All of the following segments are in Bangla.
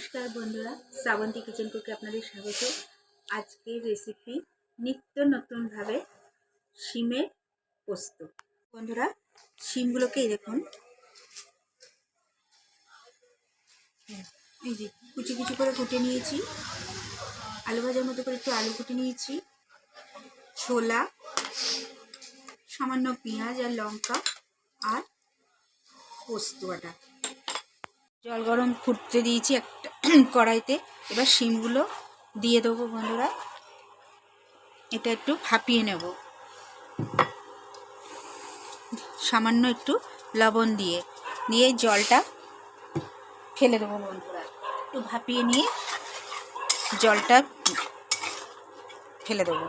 নমস্কার বন্ধুরা, শ্রাবন্তী কিচেন কুকে আপনাদের স্বাগত। আজকের রেসিপি নিত্য নতুনভাবে শিমের পোস্ত। বন্ধুরা, শিমগুলোকে দেখুন। এই যে কুচি কুচি করে কুটে নিয়েছি। আলু ভাজার মতো করে একটু আলু কুটে নিয়েছি। ছোলা, সামান্য পেঁয়াজ আর লঙ্কা আর পোস্ত বাটা জল গরম ফুটতে দিয়েছি একটা কড়াইতে। এবার শিমগুলো দিয়ে দেবো বন্ধুরা। এটা একটু ভাপিয়ে নেব। সামান্য একটু লবণ দিয়ে। নিয়ে জলটা ফেলে দেবো বন্ধুরা। একটু ভাপিয়ে নিয়ে জলটা ফেলে দেবো।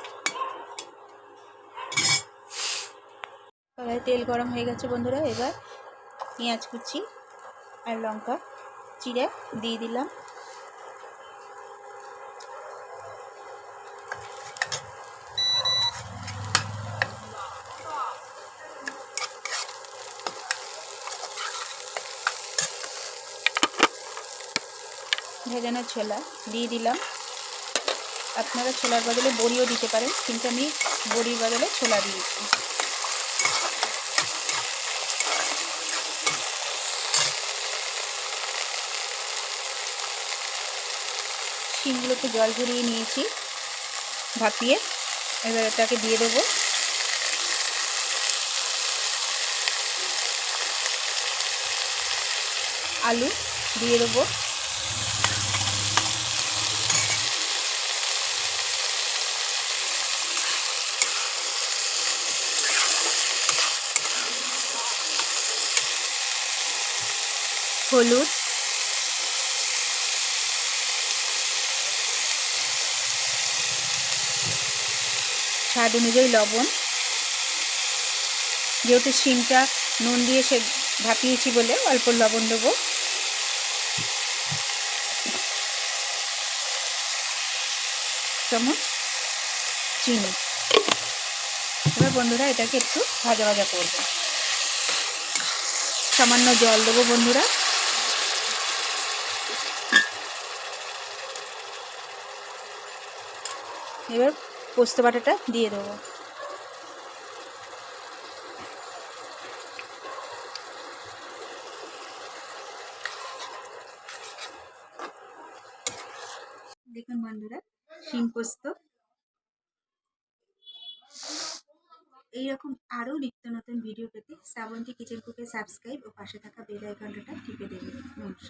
কড়াই তেল গরম হয়ে গেছে বন্ধুরা। এবার পেঁয়াজ কুচি আর লঙ্কা চিড়ে দিয়ে দিলাম। ভেজানো ছোলা দিয়ে দিলাম। আপনারা ছোলার বদলে বড়িও দিতে পারেন, কিন্তু আমি বড়ির বদলে ছোলা দিয়েছি শিমগুলোকে জল ঝরিয়ে নিয়েছি ভাপিয়ে। এবার এটাকে দিয়ে দেবো। আলু দিয়ে দেবো। হলুদ স্বাদ অনুযায়ী লবণ। যেহেতু শিমটা নুন দিয়ে সে ভাপিয়েছি বলে অল্প লবণ দেবো। চামচ চিনি। এবার বন্ধুরা এটাকে একটু ভাজা ভাজা করব। সামান্য জল দেবো বন্ধুরা। এবার পোস্ত বাটাটা দিয়ে দেবো। দেখুন বন্ধুরা, শিম পোস্ত। এইরকম আরও নিত্য নতুন ভিডিও পেতে শ্রাবন্তী কিচেন কুকে সাবস্ক্রাইব ও পাশে থাকা বেল আইকনটা টিপে দেবেন। নমস্কার।